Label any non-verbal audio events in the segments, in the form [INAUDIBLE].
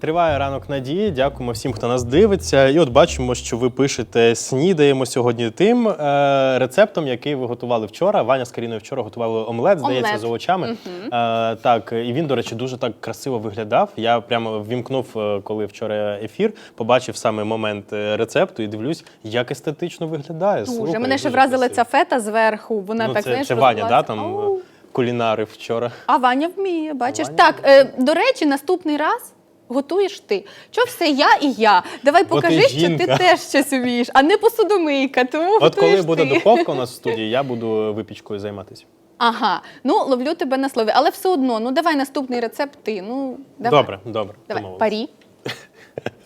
Триває ранок надії. Дякуємо всім, хто нас дивиться. І от бачимо, що ви пишете снідаємо сьогодні тим е, рецептом, який ви готували вчора. Ваня з Каріною вчора готували омлет, здається, Омлет. з овочами. Е, так, і він, до речі, дуже так красиво виглядав. Я прямо ввімкнув, е, коли вчора ефір, побачив саме момент е, рецепту і дивлюсь, як естетично виглядає. Дуже. Слухай, Мене ще дуже вразила красиво. ця фета зверху. Вона ну, так це, знаєш, це Ваня, да, там Ау. е, кулінарив вчора. А Ваня вміє, бачиш. Так, е, до речі, наступний раз. Готуєш ти. Що все я і я. Давай Бо ти покажи, що ти жінка. теж щось вмієш, а не посудомийка. Тому От коли буде ти. духовка у нас в студії, я буду випічкою займатися. Ага, ну ловлю тебе на слові, але все одно, ну давай наступний рецепт ти. Ну, давай. Добре, добре. Давай, домовились. парі. [LAUGHS]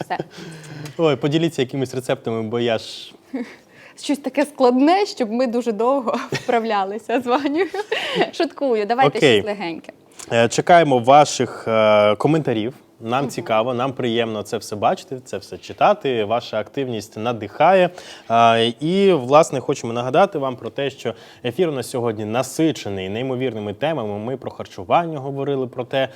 Все. Ой, поділіться якимись рецептами, бо я ж [LAUGHS] Щось таке складне, щоб ми дуже довго [LAUGHS] вправлялися з Ванею. Шуткую, давайте Окей. щось легеньке. Е, Чекаємо ваших е, коментарів. Нам цікаво, нам приємно це все бачити, це все читати. Ваша активність надихає. І, власне, хочемо нагадати вам про те, що ефір у нас сьогодні насичений неймовірними темами. Ми про харчування говорили про те,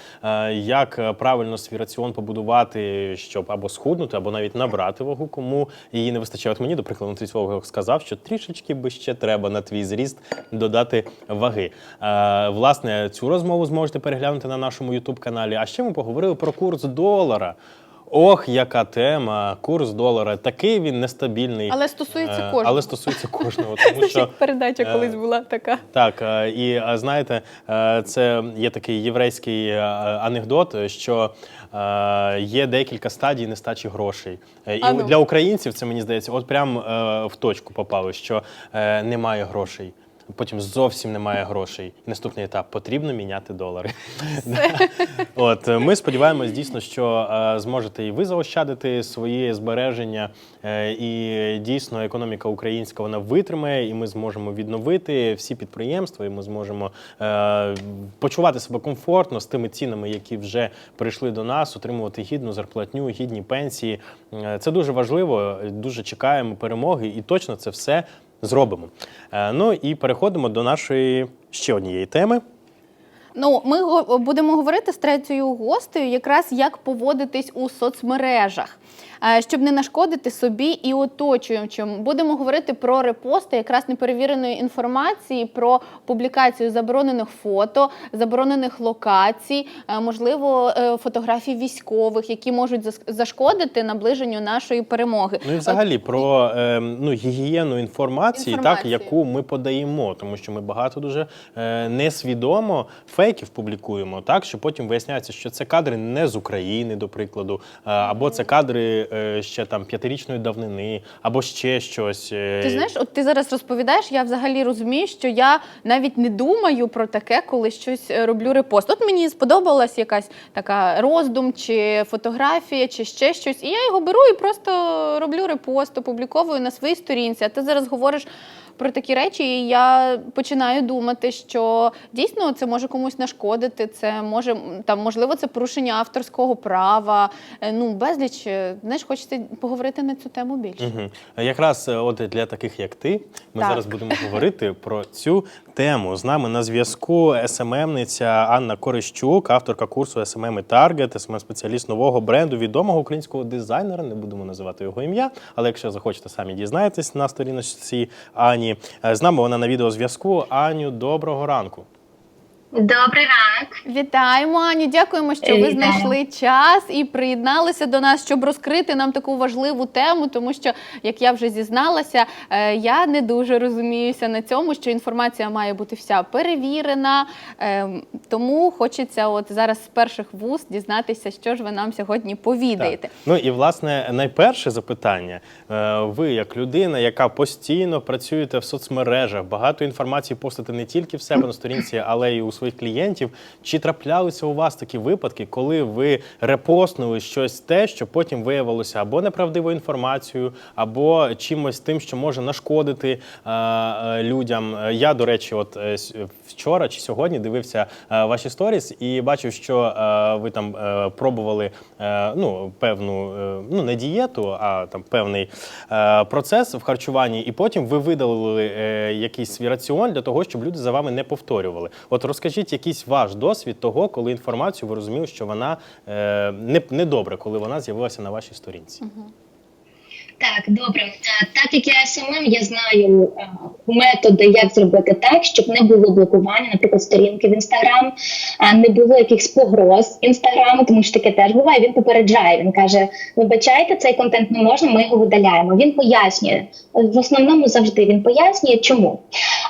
як правильно свій раціон побудувати, щоб або схуднути, або навіть набрати вагу, кому її не вистачає. От мені, до прикладу, нутриціолог сказав, що трішечки би ще треба на твій зріст додати ваги. Власне, цю розмову зможете переглянути на нашому youtube каналі. А ще ми поговорили про курс долара. Ох, яка тема! Курс долара. Такий він нестабільний. Але стосується Е, кожного. Але стосується кожного. Тому що передача е, колись була така. так, е, і знаєте, це є такий єврейський анекдот, що є декілька стадій нестачі грошей. І А ну. для українців це мені здається, от прям в точку попало, що немає грошей. Потім зовсім немає грошей. І наступний етап потрібно міняти долари. [LAUGHS] От е, ми сподіваємось дійсно, що е, зможете і ви заощадити свої збереження, е, і дійсно економіка українська вона витримає, і ми зможемо відновити всі підприємства, і ми зможемо почувати себе комфортно з тими цінами, які вже прийшли до нас, отримувати гідну зарплатню, гідні пенсії. Це дуже важливо. Дуже чекаємо перемоги, і точно це все зробимо. Е, Ну і переходимо до нашої ще однієї теми. Ну, ми будемо говорити з третьою гостею, якраз як поводитись у соцмережах, щоб не нашкодити собі і оточуючим. Будемо говорити про репости якраз неперевіреної інформації, про публікацію заборонених фото, заборонених локацій, е, можливо, е, фотографій військових, які можуть зашкодити наближенню нашої перемоги. Ну і взагалі про е, ну, гігієну інформації, так, яку ми подаємо, тому що ми багато дуже е, несвідомо фейків публікуємо, так, що потім виясняється, що це кадри не з України, до прикладу, е, або це кадри е, ще там п'ятирічної давнини, або ще щось. е, Ти знаєш, от ти зараз розповідаєш, я взагалі розумію, що я навіть не думаю про таке, коли щось е, роблю репост. От мені сподобалась якась така роздум, чи фотографія, чи ще щось, і я його беру і просто роблю репост, опубліковую на своїй сторінці. А ти зараз говориш. Про такі речі, і я починаю думати, що дійсно це може комусь нашкодити. Це може там, можливо, це порушення авторського права. Е, Ну безліч е, знаєш, хочеться поговорити на цю тему більше. Мгм. Якраз е, от для таких, як ти, ми Так. зараз будемо говорити [LAUGHS] про цю тему. З нами на зв'язку СММниця Анна Корищук, авторка курсу SMM і Target, СММ-спеціаліст нового бренду, відомого українського дизайнера. Не будемо називати його ім'я, але якщо захочете, самі дізнаєтесь на сторіночці Ані. Е, З нами вона на відеозв'язку. Аню, доброго ранку. Добрий ранок. Вітаємо, Аню. Дякуємо, що ви Вітаю. знайшли час і приєдналися до нас, щоб розкрити нам таку важливу тему. Тому що, як я вже зізналася, е, я не дуже розуміюся на цьому, що інформація має бути вся перевірена. Е, Тому хочеться, от зараз з перших вуст дізнатися, що ж ви нам сьогодні повідаєте. Так. Ну і власне найперше запитання. Е, Ви, як людина, яка постійно працюєте в соцмережах, багато інформації постите не тільки в себе на сторінці, але й у своїх клієнтів. Чи траплялися у вас такі випадки, коли ви репостнули щось те, що потім виявилося або неправдивою інформацією, або чимось тим, що може нашкодити е, е, людям? Я, до речі, от е, вчора чи сьогодні дивився е, ваші сторіс і бачив, що е, ви там е, пробували е, ну, певну е, ну не дієту, а там певний е, процес в харчуванні, і потім ви видалили е, якийсь свій раціон для того, щоб люди за вами не повторювали. От розкажіть. Розкажіть якийсь ваш досвід того, коли інформацію ви розуміли, що вона е, не, не добре, коли вона з'явилася на вашій сторінці. Так, добре. Е, Так як я СММ, я знаю е, методи, як зробити так, щоб не було блокування, наприклад, сторінки в інстаграм, не було якихось погроз інстаграму, тому що таке теж буває. Він попереджає. Він каже: вибачайте, цей контент не можна, ми його видаляємо. Він пояснює. В основному завжди він пояснює, чому.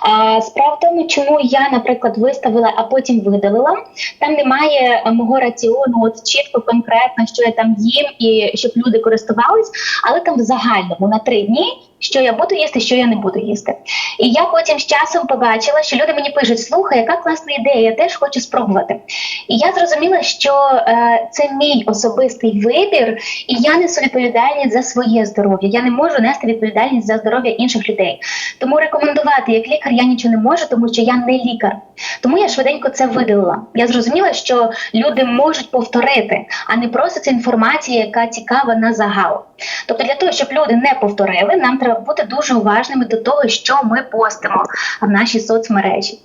А справа в тому, чому я, наприклад, виставила, а потім видалила. Там немає мого раціону, от чітко, конкретно, що я там їм, і щоб люди користувались, але там в загальному на три дні. Що я буду їсти, що я не буду їсти. І я потім з часом побачила, що люди мені пишуть: слухай, яка класна ідея, я теж хочу спробувати. І я зрозуміла, що е, це мій особистий вибір, і я несу відповідальність за своє здоров'я. Я не можу нести відповідальність за здоров'я інших людей. Тому рекомендувати як лікар я нічого не можу, тому що я не лікар. Тому я швиденько це видалила. Я зрозуміла, що люди можуть повторити, а не просто це інформація, яка цікава на загал. Тобто, для того, щоб люди не повторили, нам треба бути дуже уважними до того, що ми постимо в нашій соцмережі.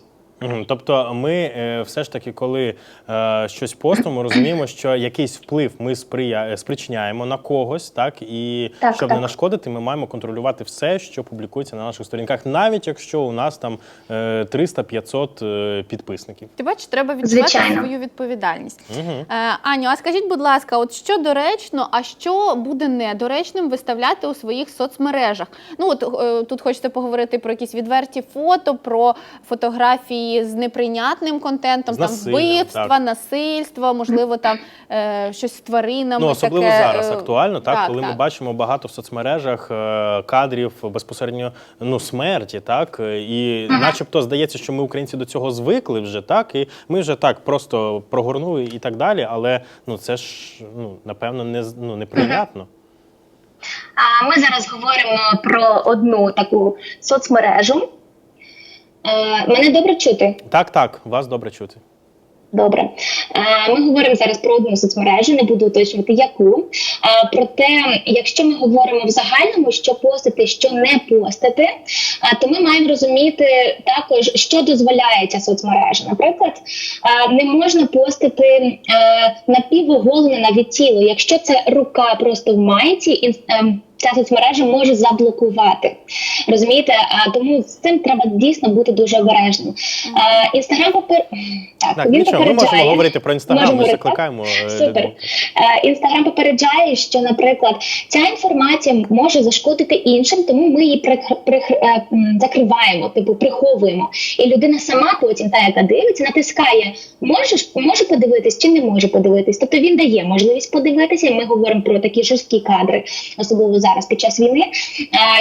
Тобто, ми е, все ж таки, коли е, щось постимо, [CLEARS THROAT] розуміємо, що якийсь вплив ми сприя... е, спричиняємо на когось, так і Так, щоб не нашкодити, ми маємо контролювати все, що публікується на наших сторінках, навіть якщо у нас там е, 300-500 е, підписників. Ти бачиш, треба відчувати Звичайно. свою відповідальність. Угу. Е, Аню, а скажіть, будь ласка, от що доречно, а що буде недоречним виставляти у своїх соцмережах? Ну от е, тут хочеться поговорити про якісь відверті фото, про фотографії з неприйнятним контентом, З там вбивства, так. насильства, можливо, там е, щось з тваринами. Ну, особливо таке, зараз е, актуально, так, так, коли ми бачимо багато в соцмережах е, кадрів безпосередньо ну, смерті, так, е, і начебто здається, що ми, українці, до цього звикли вже, так, і ми вже так просто прогорнули і так далі, але ну, це ж, ну, напевно, не, ну, неприйнятно. А ми зараз говоримо про одну таку соцмережу. Е, мене добре чути? Так, так, вас добре чути. Добре. Е, Ми говоримо зараз про одну соцмережу, не буду уточнювати яку. А, Проте, якщо ми говоримо в загальному, що постити, що не постити, то ми маємо розуміти також, що дозволяє ця соцмережа. Наприклад, не можна постити е, напівоголене навіть тіло. Якщо це рука просто в майці, ем, ця соцмережа може заблокувати. Розумієте? А, Тому з цим треба дійсно бути дуже обережним. А, Інстаграм попер... так, Так, він нічого, ми можемо говорити про інстаграм, ми закликаємо е, Супер. Інстаграм попереджає, що, наприклад, ця інформація може зашкодити іншим, тому ми її прикр- прикр- е, закриваємо, типу приховуємо. І людина сама потім, та яка дивиться, натискає, можеш може подивитись чи не може подивитись. Тобто він дає можливість подивитися. і Ми говоримо про такі жорсткі кадри, особливо зараз під час війни,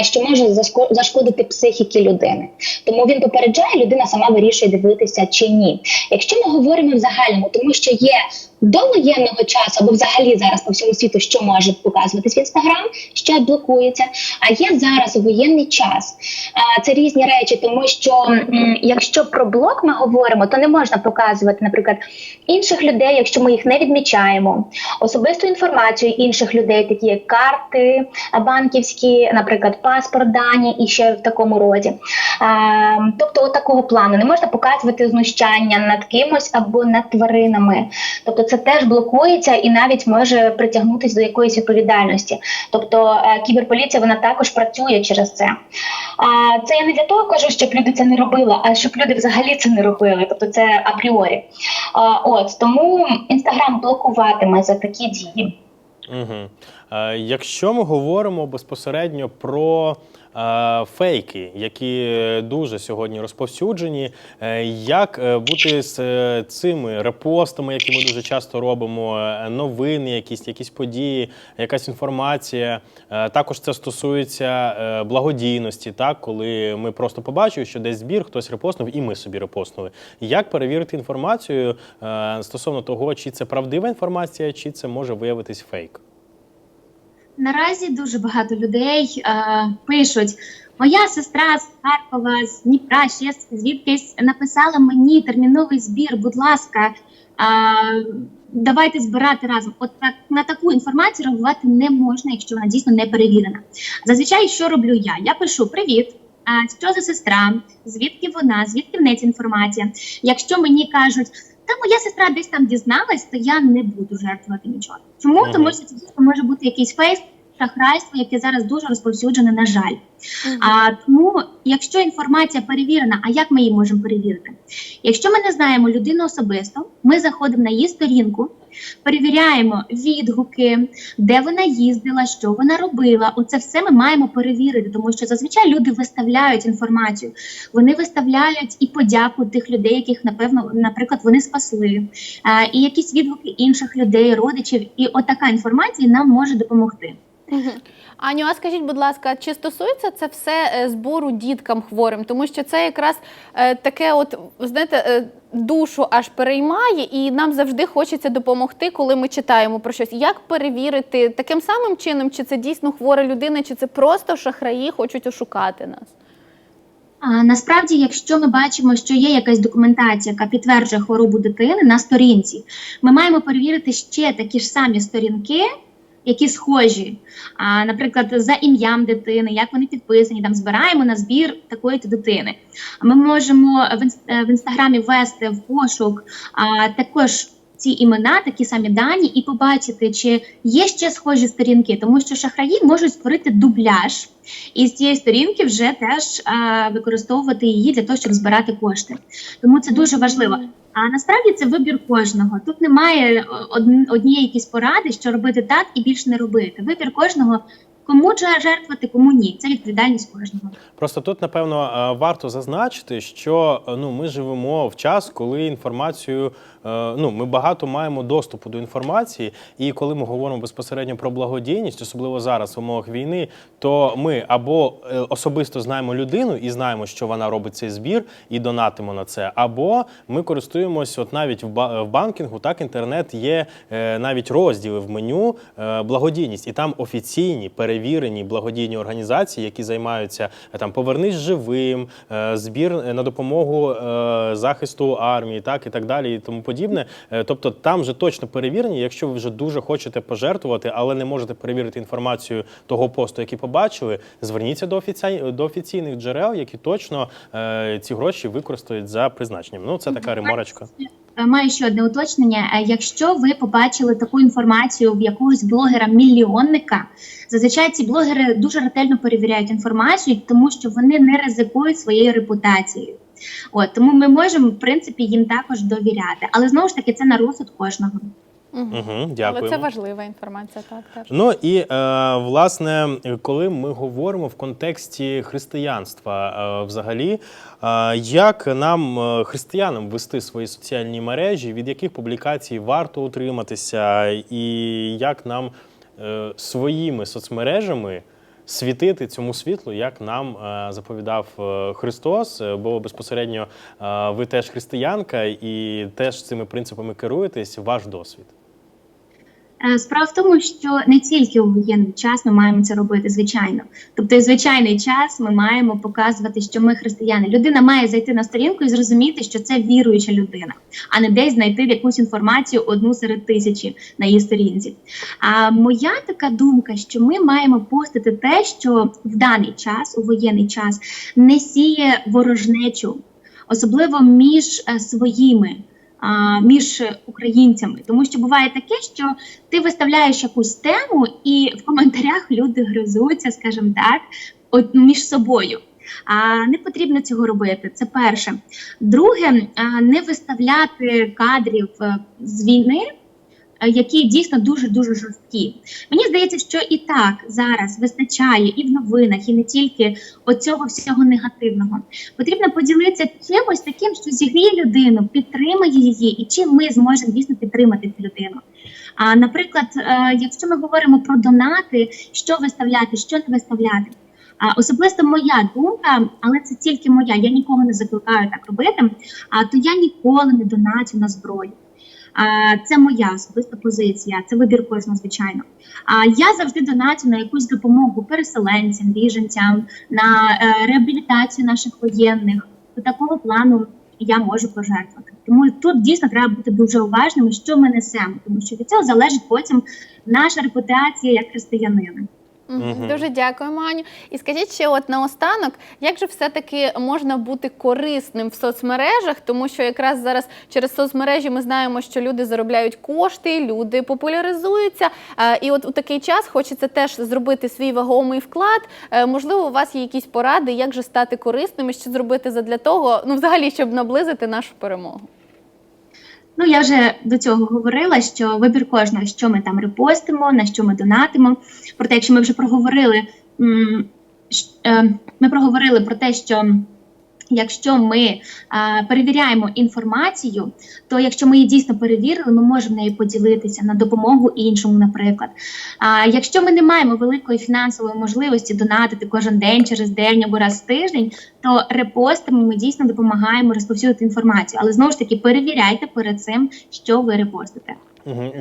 е, що може зашко- зашкодити психіки людини. Тому він попереджає, людина сама вирішує дивитися чи ні. Якщо ми говоримо в загальному, тому що є до воєнного часу або взагалі зараз по всьому світу, що може показуватись в інстаграм, що блокується. А є зараз у воєнний час. Це різні речі, тому що якщо про блок ми говоримо, то не можна показувати, наприклад, інших людей, якщо ми їх не відмічаємо, особисту інформацію інших людей, такі як карти банківські, наприклад, паспорт дані і ще в такому роді. Тобто, от такого плану не можна показувати знущання над кимось або над тваринами. Тобто, це теж блокується і навіть може притягнутися до якоїсь відповідальності. Тобто, е, кіберполіція вона також працює через це. Це я не для того кажу, щоб люди це не робили, а щоб люди взагалі це не робили. Тобто, це апріорі. От тому інстаграм блокуватиме за такі дії. Угу. Е, якщо ми говоримо безпосередньо про е, фейки, які дуже сьогодні розповсюджені, е, як бути з цими репостами, які ми дуже часто робимо, новини, якісь, якісь події, якась інформація. Також це стосується благодійності, так, коли ми просто побачили, що десь збір, хтось репостнув, і ми собі репостнули. Як перевірити інформацію стосовно того, чи це правдива інформація, чи це може виявитись фейк? Наразі дуже багато людей е, пишуть: моя сестра з Харкова, з Дніпра, ще звідкись написала мені терміновий збір. Будь ласка, е, давайте збирати разом. От так на таку інформацію реагувати не можна, якщо вона дійсно не перевірена. Зазвичай, що роблю я? Я пишу: Привіт, а, що за сестра, звідки вона, звідки в неї інформація. Якщо мені кажуть, та моя сестра десь там дізналась, то я не буду жертвувати нічого. Чому? Тому що це дійсно може бути якийсь фейс шахрайство, яке зараз дуже розповсюджене, на жаль. А тому, якщо інформація перевірена, а як ми її можемо перевірити? Якщо ми не знаємо людину особисто, ми заходимо на її сторінку, перевіряємо відгуки, де вона їздила, що вона робила. Оце все ми маємо перевірити, тому що зазвичай люди виставляють інформацію. Вони виставляють і подяку тих людей, яких напевно, наприклад, вони спасли, і якісь відгуки інших людей, родичів. І отака інформація нам може допомогти. Аню, а скажіть, будь ласка, чи стосується це все е, збору діткам хворим? Тому що це якраз е, таке, от знаєте, е, душу аж переймає, і нам завжди хочеться допомогти, коли ми читаємо про щось. Як перевірити таким самим чином, чи це дійсно хвора людина, чи це просто шахраї хочуть ошукати нас? А, насправді, якщо ми бачимо, що є якась документація, яка підтверджує хворобу дитини на сторінці, ми маємо перевірити ще такі ж самі сторінки, які схожі. А, наприклад, за ім'ям дитини, як вони підписані, там збираємо на збір такої то дитини. Ми можемо е, в інстаграмі ввести в пошук а, також. Ці імена, такі самі дані, і побачити, чи є ще схожі сторінки, тому що шахраї можуть створити дубляж, і з цієї сторінки вже теж а, використовувати її для того, щоб збирати кошти. Тому це дуже важливо. А насправді це вибір кожного. Тут немає однієї якісь поради, що робити так і більше не робити. Вибір кожного, кому жертвувати, кому ні. Це відповідальність кожного. Просто тут, напевно, е, варто зазначити, що е, ну, ми живемо в час, коли інформацію, е, ну, ми багато маємо доступу до інформації, і коли ми говоримо безпосередньо про благодійність, особливо зараз в умовах війни, то ми або е, особисто знаємо людину і знаємо, що вона робить цей збір, і донатимо на це, або ми користуємось, от навіть в банкінгу, так інтернет є е, навіть розділи в меню е, благодійність, і там офіційні перевірені благодійні організації, які займаються е, там повернись живим, е, збір на допомогу е, захисту армії, так і так далі, і тому подібне. Е, Тобто там вже точно перевірені. Якщо ви вже дуже хочете пожертвувати, але не можете перевірити інформацію того посту, який побачили, зверніться до офіцій... до офіційних джерел, які точно е, ці гроші використають за призначенням. Ну це така реморочка. Е, Маю ще одне уточнення. Е, Якщо ви побачили таку інформацію в якогось блогера-мільйонника, зазвичай ці блогери дуже ретельно перевіряють інформацію, тому що вони не ризикують своєю репутацією. От тому ми можемо в принципі їм також довіряти, але знову ж таки це на розсуд кожного. Угу, Але дякую. це важлива інформація, так теж. Ну і е, власне, коли ми говоримо в контексті християнства, е, взагалі, е, як нам, е, християнам, вести свої соціальні мережі, від яких публікацій варто утриматися, і як нам е, своїми соцмережами світити цьому світлу, як нам е, заповідав е, Христос, Е, бо безпосередньо е, ви теж християнка і теж цими принципами керуєтесь, ваш досвід. Е, Справа в тому, що не тільки у воєнний час ми маємо це робити, звичайно. Тобто, і звичайний час ми маємо показувати, що ми християни. Людина має зайти на сторінку і зрозуміти, що це віруюча людина, а не десь знайти якусь інформацію одну серед тисячі на її сторінці. А моя така думка, що ми маємо постити те, що в даний час, у воєнний час, не сіє ворожнечу, особливо між е, своїми між українцями, тому що буває таке, що ти виставляєш якусь тему, і в коментарях люди гризуться, скажімо так, от між собою. А не потрібно цього робити. Це перше. Друге, не виставляти кадрів е, з війни. Е, Які дійсно дуже дуже жорсткі. Мені здається, що і так зараз вистачає і в новинах, і не тільки оцього всього негативного. Потрібно поділитися чимось таким, що зігріє людину, підтримає її, і чим ми зможемо дійсно підтримати цю людину. А наприклад, е, якщо ми говоримо про донати, що виставляти, що не виставляти. А особисто моя думка, але це тільки моя. Я нікого не закликаю так робити. А то я ніколи не донатю на зброю. Це моя особиста позиція, це вибір кожного, звичайно. А я завжди донатю на якусь допомогу переселенцям, біженцям, на е, реабілітацію наших воєнних. До такого плану я можу пожертвувати. Тому тут дійсно треба бути дуже уважними, що ми несемо, тому що від цього залежить потім наша репутація як християнина. Мгм. Дуже дякуємо, Аню. І скажіть ще, от наостанок, як же все-таки можна бути корисним в соцмережах, тому що якраз зараз через соцмережі ми знаємо, що люди заробляють кошти, люди популяризуються. І от у такий час хочеться теж зробити свій вагомий вклад. Е, Можливо, у вас є якісь поради, як же стати корисним і що зробити задля того, ну взагалі, щоб наблизити нашу перемогу. Ну, я вже до цього говорила, що вибір кожного, що ми там репостимо, на що ми донатимо. Проте, якщо ми вже проговорили, е, ми проговорили про те, що якщо ми а, перевіряємо інформацію, то якщо ми її дійсно перевірили, ми можемо нею поділитися на допомогу іншому, наприклад. А якщо ми не маємо великої фінансової можливості донатити кожен день через день або раз в тиждень, то репостами ми дійсно допомагаємо розповсюдити інформацію. Але знову ж таки перевіряйте перед цим, що ви репостите.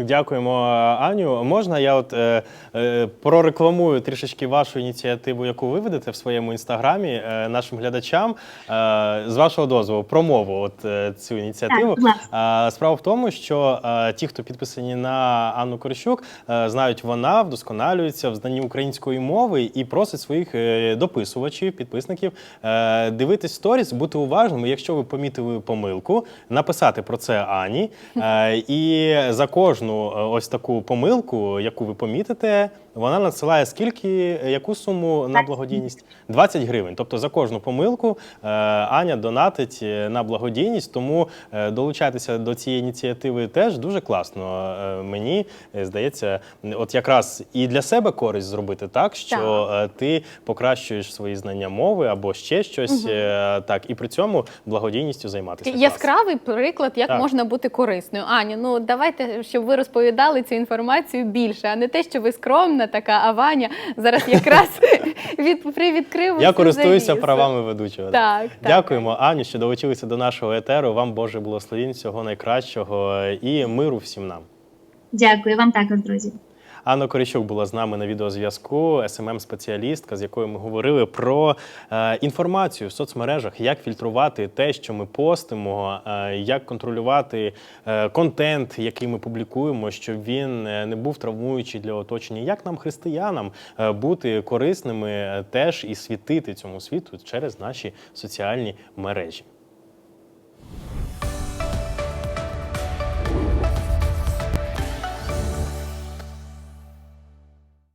Дякуємо, Аню. Можна я от е, е, прорекламую трішечки вашу ініціативу, яку ви ведете в своєму інстаграмі е, нашим глядачам. Е, з вашого дозволу, промову от е, цю ініціативу. Так. Е, справа в тому, що е, ті, хто підписані на Анну Корищук, е, знають, вона вдосконалюється в знанні української мови і просить своїх е, дописувачів, підписників е, дивитись сторіс, бути уважними. Якщо ви помітили помилку, написати про це Ані. Е, і за кожну е, ось таку помилку, яку ви помітите, вона надсилає скільки, яку суму на благодійність? 20 гривень. Тобто за кожну помилку е, Аня донатить е, на благодійність. Тому е, долучайтеся до цієї ініціативи теж дуже класно. Мені здається, от якраз і для себе користь зробити так, що е, ти покращуєш свої знання мови або ще щось, е, так і при цьому благодійністю займатися. Яскравий приклад, як Так. можна бути корисною. Аню, ну давайте, щоб ви розповідали цю інформацію більше, а не те, що ви скромна така, а Ваня зараз якраз [LAUGHS] від привідкрив. Я користуюся завісу. правами ведучого. Так, так. Дякуємо, Аню, що долучилися до нашого етеру. Вам Боже благословінь, всього найкращого і миру всім нам. Дякую вам також, друзі. Анна Коріщук була з нами на відеозв'язку, смм спеціалістка з якою ми говорили про е, інформацію в соцмережах, як фільтрувати те, що ми постимо, е, як контролювати е, контент, який ми публікуємо, щоб він не був травмуючий для оточення. Як нам, християнам, бути корисними теж і світити цьому світу через наші соціальні мережі.